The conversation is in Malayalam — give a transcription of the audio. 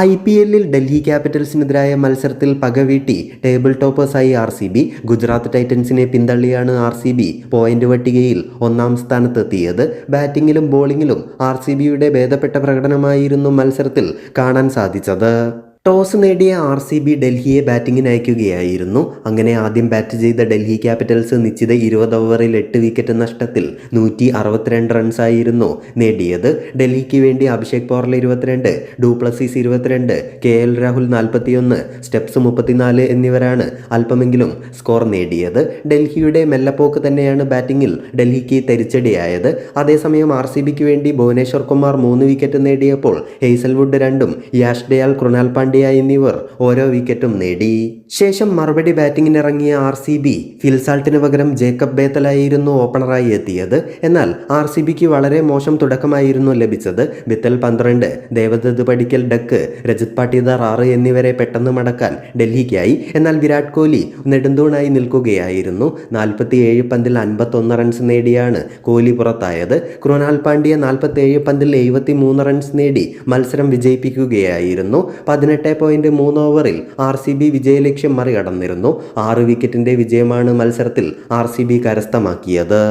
ഐ പി എല്ലിൽ ഡൽഹി ക്യാപിറ്റൽസിനെതിരായ മത്സരത്തിൽ പകവീട്ടി ടേബിൾ ടോപ്പേഴ്സായി ആർ സി ബി ഗുജറാത്ത് ടൈറ്റൻസിനെ പിന്തള്ളിയാണ് ആർ സി ബി പോയിന്റ് പട്ടികയിൽ ഒന്നാം സ്ഥാനത്തെത്തിയത്. ബാറ്റിംഗിലും ബോളിങ്ങിലും ആർ സി ബിയുടെ ഭേദപ്പെട്ട പ്രകടനമായിരുന്നു മത്സരത്തിൽ കാണാൻ സാധിച്ചത്. ടോസ് നേടിയ ആർ സി ബി ഡൽഹിയെ ബാറ്റിങ്ങിന് അയക്കുകയായിരുന്നു. അങ്ങനെ ആദ്യം ബാറ്റ് ചെയ്ത ഡൽഹി ക്യാപിറ്റൽസ് നിശ്ചിത ഇരുപത് ഓവറിൽ എട്ട് വിക്കറ്റ് നഷ്ടത്തിൽ നൂറ്റി അറുപത്തിരണ്ട് റൺസായിരുന്നു നേടിയത്. ഡൽഹിക്ക് വേണ്ടി അഭിഷേക് പോർല ഇരുപത്തിരണ്ട് ഡൂപ്ലസീസ് ഇരുപത്തിരണ്ട് കെ എൽ രാഹുൽ നാൽപ്പത്തിയൊന്ന് സ്റ്റെപ്സ് മുപ്പത്തിനാല് എന്നിവരാണ് അല്പമെങ്കിലും സ്കോർ നേടിയത്. ഡൽഹിയുടെ മെല്ലപ്പോക്ക് തന്നെയാണ് ബാറ്റിംഗിൽ ഡൽഹിക്ക് തിരിച്ചടിയായത്. അതേസമയം ആർ സി ബിക്ക് വേണ്ടി ഭുവനേശ്വർ കുമാർ മൂന്ന് വിക്കറ്റ് നേടിയപ്പോൾ ഹെയ്സൽവുഡ് രണ്ടും യാഷ് ഡയാൽ കൃണാൽ പാണ്ഡ്യ എന്നിവർ ഓരോ വിക്കറ്റും നേടി. ശേഷം മറുപടി ബാറ്റിംഗിനിറങ്ങിയ ആർ സി ബി ഫിൽസാൾട്ടിന് പകരം ജേക്കബ് ബേത്തലായിരുന്നു ഓപ്പണറായി എത്തിയത്. എന്നാൽ ആർ സി ബിക്ക് വളരെ മോശം തുടക്കമായിരുന്നു ലഭിച്ചത്. ബിത്തൽ പന്ത്രണ്ട് ദേവദത്ത് പടിക്കൽ ഡക്ക് രജത് പാട്ടീദാർ ആറ് എന്നിവരെ പെട്ടെന്ന് മടക്കാൻ ഡൽഹിക്കായി. എന്നാൽ വിരാട് കോഹ്ലി നെടുന്തൂണായി നിൽക്കുകയായിരുന്നു. നാൽപ്പത്തിയേഴ് പന്തിൽ അൻപത്തൊന്ന് റൺസ് നേടിയാണ് കോഹ്ലി പുറത്തായത്. ക്രോനാൽ പാണ്ഡ്യ നാൽപ്പത്തേഴ് പന്തിൽ എഴുപത്തി മൂന്ന് റൺസ് നേടി മത്സരം വിജയിപ്പിക്കുകയായിരുന്നു. പതിനെട്ട് പോയിന്റ് മൂന്ന് ഓവറിൽ ആർ സി ബി വിജയലക്ഷ്യം മറികടന്നിരുന്നു. ആറ് വിക്കറ്റിന്റെ വിജയമാണ് മത്സരത്തിൽ ആർ സി ബി കരസ്ഥമാക്കിയത്.